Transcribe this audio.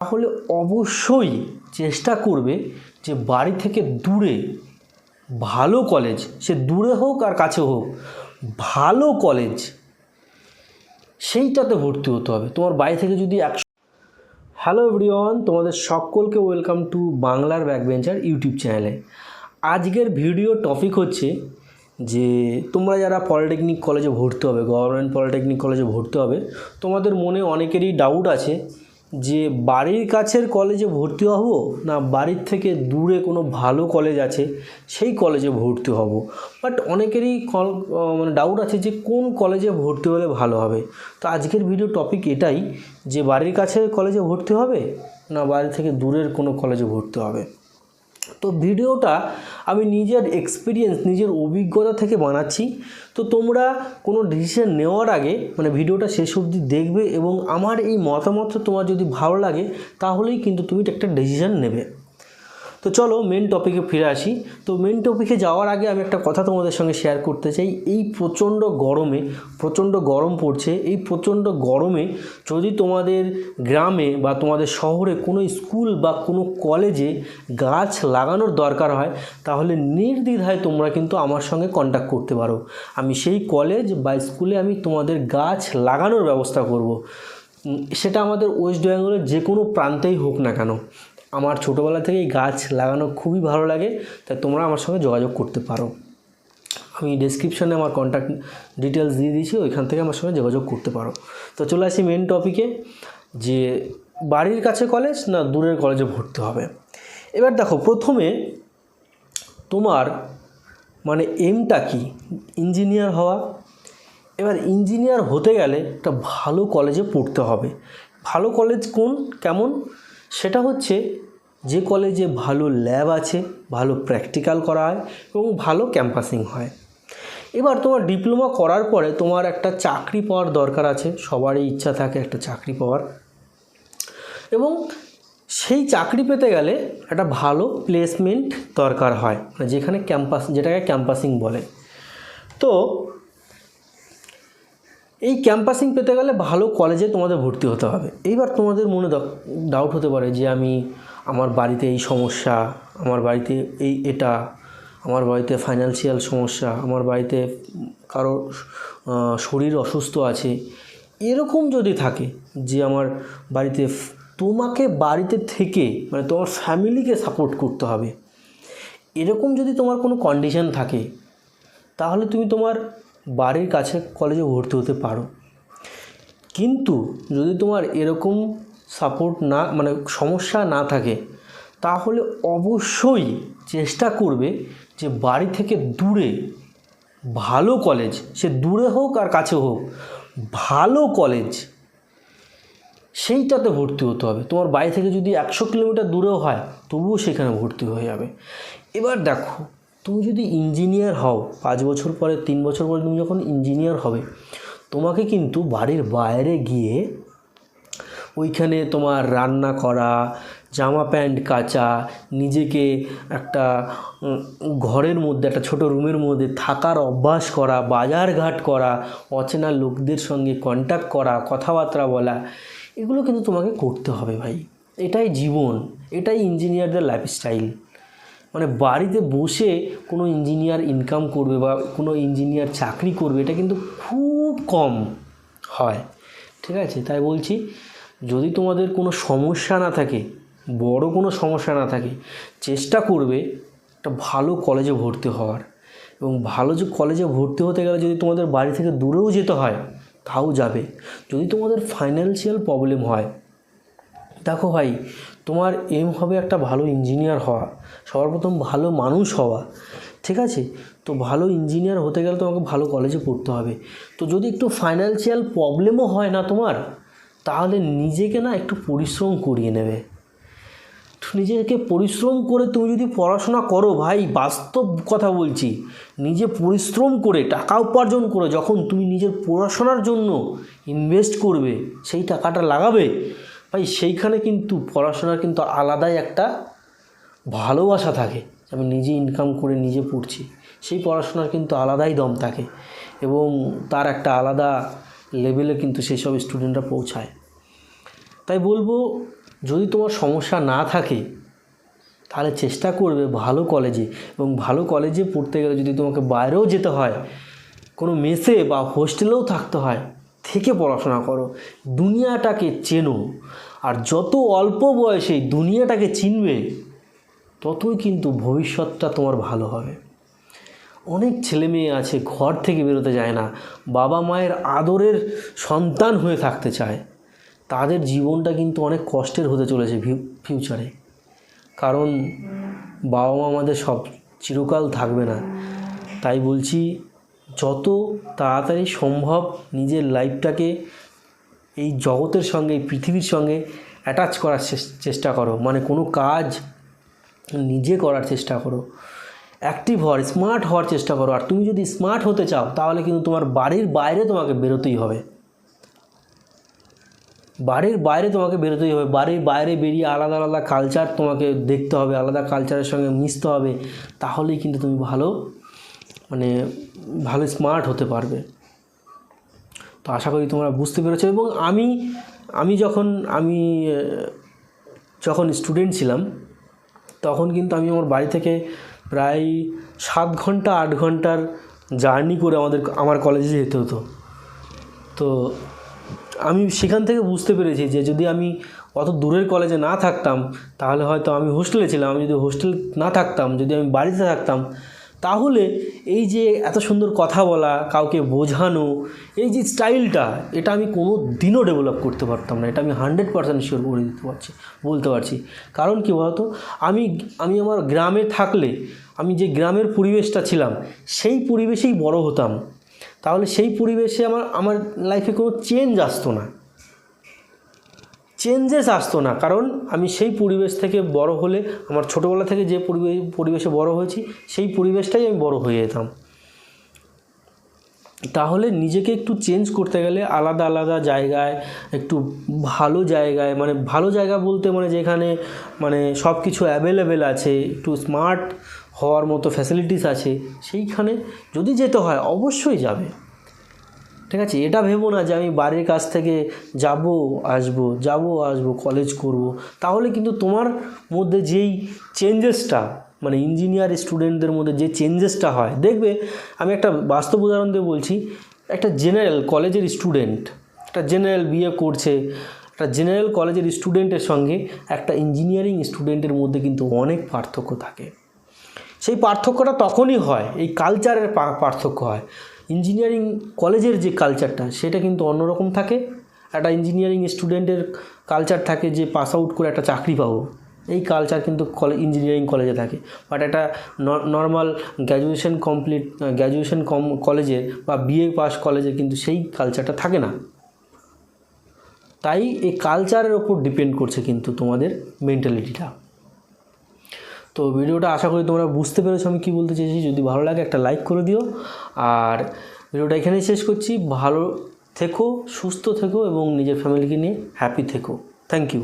তাহলে অবশ্যই চেষ্টা করবে যে বাড়ি থেকে দূরে, ভালো কলেজ সে দূরে হোক আর কাছে হোক, ভালো কলেজ সেইটাতে ভর্তি হতে হবে। তোমার বাড়ি থেকে যদি একশো হ্যালো এভরিওয়ান তোমাদের সকলকে ওয়েলকাম টু বাংলার ব্যাকবেঞ্চার ইউটিউব চ্যানেলে আজকের ভিডিও টপিক হচ্ছে যে, তোমরা যারা পলিটেকনিক কলেজে ভর্তি হবে গভর্নমেন্ট পলিটেকনিক কলেজে ভর্তি হবে, তোমাদের মনে অনেকেরই ডাউট আছে যে বাড়ির কাছের কলেজে ভর্তি হব না বাড়ির থেকে দূরে কোনো ভালো কলেজ আছে, সেই কলেজে ভর্তি হব। বাট অনেকেরই কল মানে ডাউট আছে যে কোন কলেজে ভর্তি হলে ভালো হবে। তো আজকের ভিডিও টপিক এটাই যে বাড়ির কাছের কলেজে ভর্তি হবে না বাড়ি থেকে দূরের কোনো কলেজে ভর্তি হবে। তো ভিডিওটা আমি নিজের এক্সপিরিয়েন্স নিজের অভিজ্ঞতা থেকে বানাচ্ছি। তো তোমরা কোনো ডিসিশন নেওয়ার আগে মানে ভিডিওটা শেষ অবধি দেখবে এবং আমার এই মতামত তোমার যদি ভালো লাগে, তাহলেই কিন্তু তুমি একটা ডিসিশন নেবে। তো চলো মেন টপিকে ফিরে আসি। তো মেন টপিকে যাওয়ার আগে আমি একটা কথা তোমাদের সঙ্গে শেয়ার করতে চাই। এই প্রচণ্ড গরমে, প্রচণ্ড গরম পড়ছে, এই প্রচণ্ড গরমে যদি তোমাদের গ্রামে বা তোমাদের শহরে কোনো স্কুল বা কোনো কলেজে গাছ লাগানোর দরকার হয়, তাহলে নির্দ্বিধায় তোমরা কিন্তু আমার সঙ্গে কন্ট্যাক্ট করতে পারো। আমি সেই কলেজ বা স্কুলে আমি তোমাদের গাছ লাগানোর ব্যবস্থা করব। সেটা আমাদের ওয়েস্ট বেঙ্গলের যে কোনো প্রান্তেই হোক না কেন। আমার ছোটোবেলা থেকেই গাছ লাগানো খুবই ভালো লাগে তাই তোমরা আমার সঙ্গে যোগাযোগ করতে পারো। আমি ডেসক্রিপশানে আমার কন্ট্যাক্ট ডিটেলস দিয়ে দিয়েছি, ওইখান থেকে আমার সঙ্গে যোগাযোগ করতে পারো। তো চলে আসি মেন টপিকে যে বাড়ির কাছে কলেজ না দূরের কলেজে ভর্তি হবে? এবার দেখো, প্রথমে তোমার মানে এমটা কি? ইঞ্জিনিয়ার হওয়া। এবার ইঞ্জিনিয়ার হতে গেলে একটা ভালো কলেজে পড়তে হবে। ভালো কলেজ কোন? কেমন? সেটা হচ্ছে যে কলেজে ভালো ল্যাব আছে, ভালো প্র্যাকটিক্যাল করা হয় এবং ভালো ক্যাম্পাসিং হয়। এবার তোমার ডিপ্লোমা করার পরে তোমার একটা চাকরি পাওয়ার দরকার আছে, সবারই ইচ্ছা থাকে একটা চাকরি পাওয়ার। এবং সেই চাকরি পেতে গেলে একটা ভালো প্লেসমেন্ট দরকার হয় মানে যেখানে ক্যাম্পাস, যেটাকে ক্যাম্পাসিং বলে। তো এই ক্যাম্পাসিং পেতে গেলে ভালো কলেজে তোমাদের ভর্তি হতে হবে। এইবার তোমাদের মনে ডাউট হতে পারে যে আমি আমার বাড়িতে এই সমস্যা, আমার বাড়িতে এই এটা, আমার বাড়িতে ফাইন্যান্সিয়াল সমস্যা, আমার বাড়িতে কারও শরীর অসুস্থ আছে, এরকম যদি থাকে যে আমার বাড়িতে তোমাকে বাড়িতে থেকে মানে তোমার ফ্যামিলিকে সাপোর্ট করতে হবে, এরকম যদি তোমার কোনো কন্ডিশন থাকে, তাহলে তুমি তোমার বাড়ির কাছে কলেজে ভর্তি হতে পারো। কিন্তু যদি তোমার এরকম সাপোর্ট না মানে সমস্যা না থাকে, তাহলে অবশ্যই চেষ্টা করবে যে বাড়ি থেকে দূরে, ভালো কলেজ সে দূরে হোক আর কাছে হোক, ভালো কলেজ সেইটাতে ভর্তি হতে হবে। তোমার বাড়ি থেকে যদি একশো কিলোমিটার দূরেও হয়, তবুও সেখানে ভর্তি হয়ে যাবে। এবার দেখো তুমি যদি ইঞ্জিনিয়ার হও, পাঁচ বছর পরে, তিন বছর পরে তুমি যখন ইঞ্জিনিয়ার হবে, তোমাকে কিন্তু বাড়ির বাইরে গিয়ে ওইখানে তোমার রান্না করা, জামা প্যান্ট কাচা, নিজেকে একটা ঘরের মধ্যে, একটা ছোট রুমের মধ্যে থাকার অভ্যাস করা, বাজারঘাট করা, অচেনা লোকদের সঙ্গে কন্ট্যাক্ট করা, কথাবার্তা বলা, এগুলো কিন্তু তোমাকে করতে হবে ভাই। এটাই জীবন, এটাই ইঞ্জিনিয়ারদের লাইফস্টাইল মানে বাড়িতে বসে কোনো ইঞ্জিনিয়ার ইনকাম করবে বা কোনো ইঞ্জিনিয়ার চাকরি করবে, এটা কিন্তু খুব কম হয়। ঠিক আছে? তাই বলছি, যদি তোমাদের কোনো সমস্যা না থাকে, বড় কোনো সমস্যা না থাকে, চেষ্টা করবে একটা ভালো কলেজে ভর্তি হওয়ার। এবং ভালো যে কলেজে ভর্তি হতে গেলে যদি তোমাদের বাড়ি থেকে দূরেও যেতে হয়, তাও যাবে। যদি তোমাদের ফাইন্যান্সিয়াল প্রবলেম হয় দেখো ভাই, তোমার এম হবে একটা ভালো ইঞ্জিনিয়ার হওয়া সবার প্রথম ভালো মানুষ হওয়া, ঠিক আছে? তো ভালো ইঞ্জিনিয়ার হতে গেলে তোমাকে ভালো কলেজে পড়তে হবে। তো যদি একটু ফাইন্যান্সিয়াল প্রবলেমও হয় না তোমার, তাহলে নিজেকে না একটু পরিশ্রম করিয়ে নেবে। নিজেকে পরিশ্রম করে তুমি যদি পড়াশোনা করো ভাই, বাস্তব কথা বলছি, নিজে পরিশ্রম করে, টাকা উপার্জন করে, যখন তুমি নিজের পড়াশোনার জন্য ইনভেস্ট করবে, সেই টাকাটা লাগাবে ভাই, সেইখানে কিন্তু পড়াশোনার কিন্তু আলাদাই একটা ভালোবাসা থাকে। আমি নিজে ইনকাম করে নিজে পড়ছি, সেই পড়াশোনার কিন্তু আলাদাই দম থাকে এবং তার একটা আলাদা লেভেলে কিন্তু সেই সব স্টুডেন্টরা পৌঁছায়। তাই বলব, যদি তোমার সমস্যা না থাকে, তাহলে চেষ্টা করবে ভালো কলেজে এবং ভালো কলেজে পড়তে গেলে যদি তোমাকে বাইরেও যেতে হয়, কোনো মেসে বা হোস্টেলেও থাকতে হয় থেকে পড়াশোনা করো। দুনিয়াটাকে চেনো। আর যত অল্প বয়সে দুনিয়াটাকে চিনবে, ততই কিন্তু ভবিষ্যৎটা তোমার ভালো হবে। অনেক ছেলে মেয়ে আছে, ঘর থেকে বেরোতে যায় না। বাবা মায়ের আদরের সন্তান হয়ে থাকতে চায়। তাদের জীবনটা কিন্তু অনেক কষ্টের হতে চলেছে ফিউচারে কারণ বাবা মা আমাদের সব চিরকাল থাকবে না। তাই বলছি যত তাড়াতাড়ি সম্ভব নিজের লাইফটাকে এই জগতের সঙ্গে, এই পৃথিবীর সঙ্গে অ্যাটাচ করার চেষ্টা করো। মানে কোনো কাজ নিজে করার চেষ্টা করো। অ্যাক্টিভ হওয়ার স্মার্ট হওয়ার চেষ্টা করো। আর তুমি যদি স্মার্ট হতে চাও, তাহলে কিন্তু তোমার বাড়ির বাইরে তোমাকে বেরোতেই হবে। বাড়ির বাইরে তোমাকে বেরোতেই হবে। বাড়ির বাইরে বেরিয়ে আলাদা আলাদা কালচার তোমাকে দেখতে হবে, আলাদা কালচারের সঙ্গে মিশতে হবে। তাহলেই কিন্তু তুমি ভালো মানে ভালো স্মার্ট হতে পারবে। তো আশা করি তোমরা বুঝতে পেরেছ এবং আমি আমি যখন আমি যখন স্টুডেন্ট ছিলাম, তখন কিন্তু আমি আমার বাড়ি থেকে প্রায় সাত ঘণ্টা, আট ঘণ্টার জার্নি করে আমাদের, আমার কলেজে যেতে হতো। তো আমি সেখান থেকে বুঝতে পেরেছি যে যদি আমি অত দূরের কলেজে না থাকতাম, তাহলে হয়তো আমি হোস্টেলে ছিলাম। আমি যদি হোস্টেল না থাকতাম, যদি আমি বাড়িতে থাকতাম তাহলে এই যে এত সুন্দর কথা বলা, কাউকে বোঝানো, এই যে স্টাইলটা, এটা আমি কোনো দিনও ডেভেলপ করতে পারতাম না। এটা আমি হান্ড্রেড পার্সেন্ট শিওর করে দিতে পারছি, বলতে পারছি। কারণ কি বলতো? আমি আমি আমার গ্রামে থাকলে, আমি যে গ্রামের পরিবেশটা ছিলাম, সেই পরিবেশেই বড় হতাম। তাহলে সেই পরিবেশে আমার আমার লাইফে কোনো চেঞ্জ আসতো না। চেঞ্জেস আসতো না। কারণ আমি সেই পরিবেশ থেকে বড় হলে, আমার ছোটোবেলা থেকে যে পরিবেশ পরিবেশে বড় হয়েছি, সেই পরিবেশটাই আমি বড় হয়ে যেতাম। তাহলে নিজেকে একটু চেঞ্জ করতে গেলে আলাদা আলাদা জায়গায়, একটু ভালো জায়গায় মানে ভালো জায়গা বলতে মানে যেখানে মানে সব কিছু অ্যাভেলেবেল আছে, একটু স্মার্ট হওয়ার মতো ফ্যাসিলিটিস আছে, সেইখানে যদি যেতে হয়, অবশ্যই যাবে। ঠিক আছে, এটা ভেবো না যে আমি বাড়ির কাছ থেকে যাব, আসব যাব, আসব কলেজ করব। তাহলে কিন্তু তোমার মধ্যে যেই চেঞ্জেসটা মানে ইঞ্জিনিয়ার স্টুডেন্টদের মধ্যে যে চেঞ্জেসটা হয়, দেখবে আমি একটা বাস্তব উদাহরণ দিয়ে বলছি, একটা জেনারেল কলেজের স্টুডেন্ট একটা জেনারেল বিএ করছে, একটা জেনারেল কলেজের স্টুডেন্টের সঙ্গে একটা ইঞ্জিনিয়ারিং স্টুডেন্টের মধ্যে কিন্তু অনেক পার্থক্য থাকে। সেই পার্থক্যটা তখনই হয়, এই কালচারের পার্থক্য হয়। ইঞ্জিনিয়ারিং কলেজের যে কালচারটা সেটা কিন্তু অন্যরকম থাকে। একটা ইঞ্জিনিয়ারিং স্টুডেন্টের কালচার থাকে যে পাস আউট করে একটা চাকরি পাবো। এই কালচার কিন্তু কলেজ ইঞ্জিনিয়ারিং কলেজে থাকে। বাট একটা নর্মাল গ্র্যাজুয়েশন কমপ্লিট গ্র্যাজুয়েশন কম কলেজে বা বিএ পাস কলেজে কিন্তু সেই কালচারটা থাকে না। তাই এই কালচারের ওপর ডিপেন্ড করছে কিন্তু তোমাদের মেন্টালিটিটা তো ভিডিওটা আশা করি তোমরা বুঝতে পেরেছ আমি কী বলতে চেয়েছি। যদি ভালো লাগে একটা লাইক করে দিও। আর ভিডিওটা এখানেই শেষ করছি। ভালো থেকো, সুস্থ থেকো এবং নিজের ফ্যামিলিকে নিয়ে হ্যাপি থেকো। Thank you